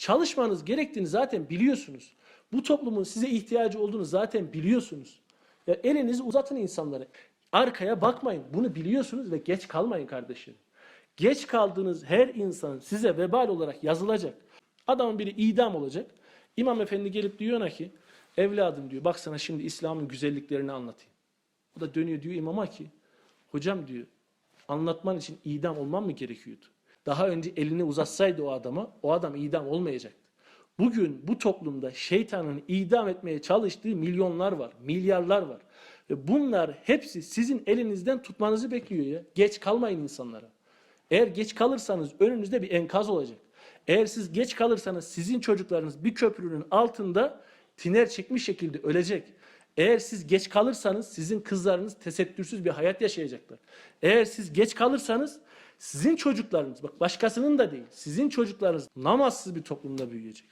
Çalışmanız gerektiğini zaten biliyorsunuz. Bu toplumun size ihtiyacı olduğunu zaten biliyorsunuz. Ya elinizi uzatın insanlara. Arkaya bakmayın. Bunu biliyorsunuz ve geç kalmayın kardeşim. Geç kaldığınız her insan size vebal olarak yazılacak. Adamın biri idam olacak. İmam efendi gelip diyor ona ki evladım diyor bak sana şimdi İslam'ın güzelliklerini anlatayım. O da dönüyor diyor imama ki hocam diyor anlatman için idam olman mı gerekiyordu? Daha önce elini uzatsaydı o adama o adam idam olmayacaktı. Bugün bu toplumda şeytanın idam etmeye çalıştığı milyonlar var, milyarlar var. Ve bunlar hepsi sizin elinizden tutmanızı bekliyor ya. Geç kalmayın insanlara. Eğer geç kalırsanız önünüzde bir enkaz olacak. Eğer siz geç kalırsanız sizin çocuklarınız bir köprünün altında tiner çekmiş şekilde ölecek. Eğer siz geç kalırsanız sizin kızlarınız tesettürsüz bir hayat yaşayacaklar. Eğer siz geç kalırsanız sizin çocuklarınız, bak başkasının da değil, sizin çocuklarınız namazsız bir toplumda büyüyecek.